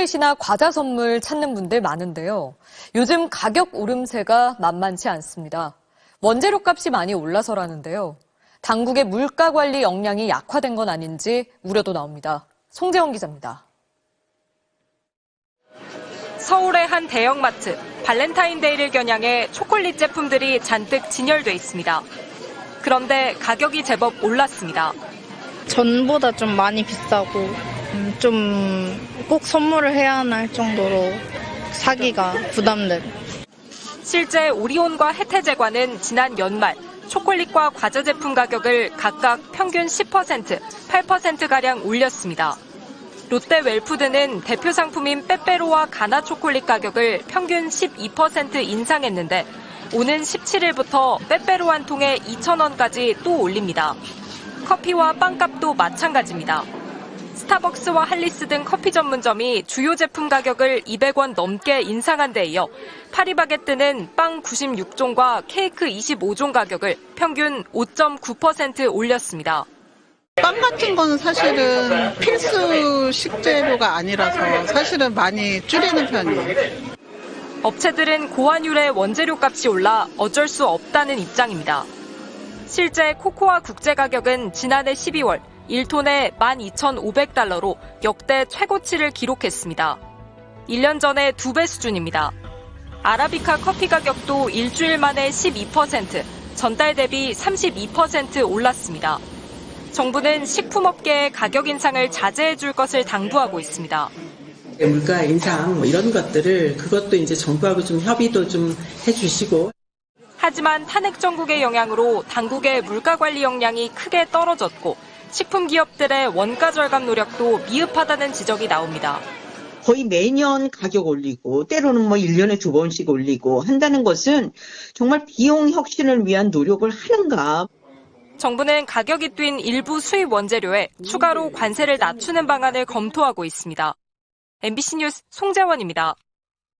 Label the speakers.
Speaker 1: 초콜릿이나 과자 선물 찾는 분들 많은데요. 요즘 가격 오름세가 만만치 않습니다. 원재료 값이 많이 올라서라는데요. 당국의 물가 관리 역량이 약화된 건 아닌지 우려도 나옵니다. 송재원 기자입니다.
Speaker 2: 서울의 한 대형마트, 발렌타인데이를 겨냥해 초콜릿 제품들이 잔뜩 진열돼 있습니다. 그런데 가격이 제법 올랐습니다.
Speaker 3: 전보다 좀 많이 비싸고 음, 좀 꼭 선물을 해야 하나 할 정도로 사기가 부담돼.
Speaker 2: 실제 오리온과 혜태제과는 지난 연말 초콜릿과 과자 제품 가격을 각각 평균 10%, 8%가량 올렸습니다. 롯데 웰푸드는 대표 상품인 빼빼로와 가나 초콜릿 가격을 평균 12% 인상했는데 오는 17일부터 빼빼로 한 통에 2,000원까지 또 올립니다. 커피와 빵값도 마찬가지입니다. 스타벅스와 할리스 등 커피 전문점이 주요 제품 가격을 200원 넘게 인상한 데 이어 파리바게뜨는 빵 96종과 케이크 25종 가격을 평균 5.9% 올렸습니다.
Speaker 4: 빵 같은 거는 사실은 필수 식재료가 아니라서 사실은 많이 줄이는 편이에요.
Speaker 2: 업체들은 고환율의 원재료 값이 올라 어쩔 수 없다는 입장입니다. 실제 코코아 국제 가격은 지난해 12월 1톤에 12,500달러로 역대 최고치를 기록했습니다. 1년 전의 두배 수준입니다. 아라비카 커피 가격도 일주일 만에 12%, 전달 대비 32% 올랐습니다. 정부는 식품업계의 가격 인상을 자제해 줄 것을 당부하고 있습니다.
Speaker 5: 물가 인상 뭐 이런 것들을 그것도 이제 정부하고 좀 협의도 좀 해주시고
Speaker 2: 하지만 탄핵 정국의 영향으로 당국의 물가 관리 역량이 크게 떨어졌고 식품 기업들의 원가 절감 노력도 미흡하다는 지적이 나옵니다.
Speaker 6: 거의 매년 가격 올리고 때로는 뭐 1년에 두 번씩 올리고 한다는 것은 정말 비용 혁신을 위한 노력을 하는가
Speaker 2: 정부는 가격이 뛴 일부 수입 원재료에 추가로 관세를 낮추는 방안을 검토하고 있습니다. MBC 뉴스 송재원입니다.